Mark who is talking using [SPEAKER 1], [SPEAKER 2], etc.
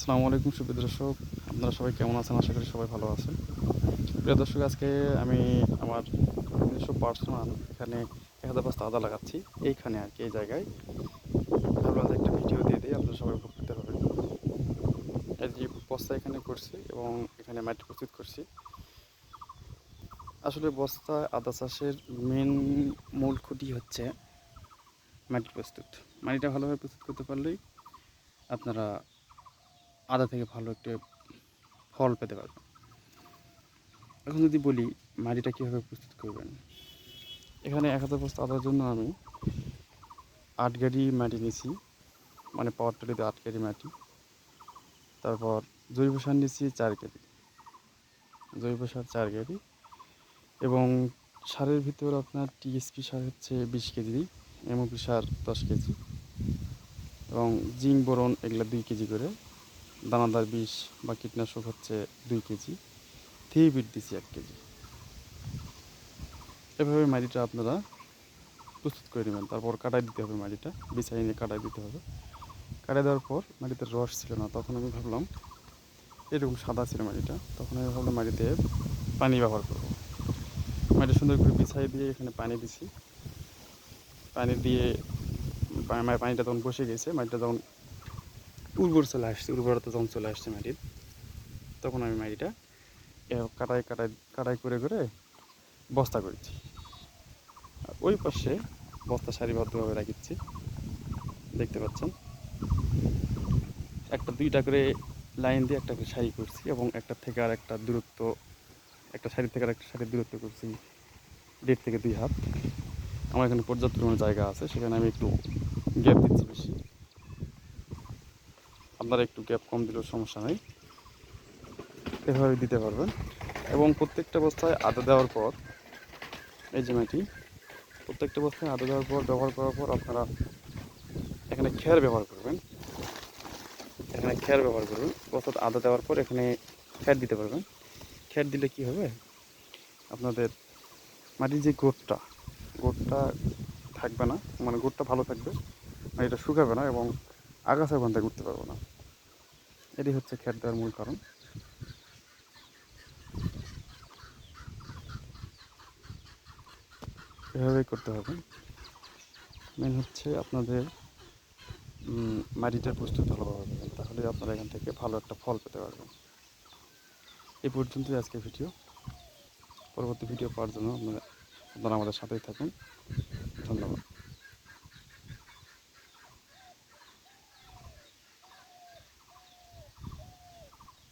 [SPEAKER 1] আসসালামু আলাইকুম, সুপ্রিয় দর্শক। আপনারা সবাই কেমন আছেন? আশা করি সবাই ভালো আছেন। প্রিয় দর্শক, আজকে আমি আমার নিজস্ব পার্সোনাল এখানে এক হাজার পাঁচটা আদা লাগাচ্ছি। এইখানে আর কি, এই জায়গায়। ভাবলাম একটা ভিডিও দিয়ে দিই, আপনারা সবাই উপকৃত হবেন। এই যে বস্তা এখানে করছি এবং এখানে মাটি প্রস্তুত করছি। আসলে বস্তা আদা চাষের মেন মূল খুঁটি হচ্ছে মাটি প্রস্তুত। মাটিটা ভালোভাবে প্রস্তুত করতে পারলেই আপনারা আদা থেকে ভালো একটা ফল পেতে পারবেন। এখন যদি বলি, মাটিটা কীভাবে প্রস্তুত করবেন? এখানে এক হাজার বস্তা আদার জন্য আমি আট গাড়ি মাটি নিয়েছি মানে পাওয়ার টলিতে আট গাড়ি মাটি। তারপর জৈব সার নিয়েছি চার কেজি জৈব সার চার কেজি এবং সারের ভিতর আপনার টিএসপি সার হচ্ছে বিশ কেজি এমওপি সার দশ কেজি এবং জিঙ্ক বোরন এগুলো দুই কেজি করে। দানাদার বিষ বা কীটনাশক হচ্ছে দুই কেজি থিবিট দিছি এক কেজি। এভাবে মাটিটা আপনারা প্রস্তুত করে নেবেন। তারপর কাটাই দিতে হবে মাটিটা বিছাই নিয়ে কাটাই দিতে হবে। কাটাই দেওয়ার পর মাটিতে রস ছিল না, তখন আমি ভাবলাম এরকম সাদা ছিল মাটিটা, তখন আমি ভাবলাম মাটিতে পানি ব্যবহার করব। মাটি সুন্দর করে বিছাই দিয়ে এখানে পানি দিছি। পানি দিয়ে পানিটা তখন বসে গেছে, মাটিটা তখন উর্বর চলে আসছে উর্বরতা যখন চলে আসছে মাটির। তখন আমি মাটিটা কাটাই কাটাই কাটাই করে করে বস্তা করেছি। আর ওই পাশে বস্তা সারিবদ্ধভাবে রাখিচ্ছি। দেখতে পাচ্ছেন? একটা দুইটা করে লাইন দিয়ে একটা করে সারি করছি এবং একটা থেকে আর একটা দূরত্ব, একটা সারি থেকে আর একটা সারির দূরত্ব করছি দেড় থেকে দুই হাত। আমার এখানে পর্যাপ্ত জায়গা আছে, সেখানে আমি একটু গ্যাপ দিচ্ছি বেশি। আপনারা একটু গ্যাপ কম দিলেও সমস্যা নেই। এভাবে দিতে পারবেন। এবং প্রত্যেকটা বস্তায় আদা দেওয়ার পর এই যে মাটি প্রত্যেকটা বস্তায় আদা দেওয়ার পর ব্যবহার করার পর আপনারা এখানে খেয়ার ব্যবহার করবেন। এখানে খেয়ার ব্যবহার করবেন। বস্তাতে আদা দেওয়ার পর এখানে খ্যার দিতে পারবেন। খ্যার দিলে কি হবে? আপনাদের মাটির যে গোটটা গোটটা থাকবে না। মানে গোটটা ভালো থাকবে এটা শুকাবে না এবং আগাছা ওখান থেকে উঠতে পারব না। এটি হচ্ছে খ্যার দেওয়ার মূল কারণ। এভাবেই করতে হবে। মেন হচ্ছে আপনাদের মাটিটার প্রস্তুত ভালোভাবে করবেন তাহলে আপনারা এখান থেকে ভালো একটা ফল পেতে পারবেন। এ পর্যন্তই আজকে ভিডিও। পরবর্তী ভিডিও পাওয়ার জন্য আপনারা আপনারা আমাদের সাথেই থাকুন। ধন্যবাদ।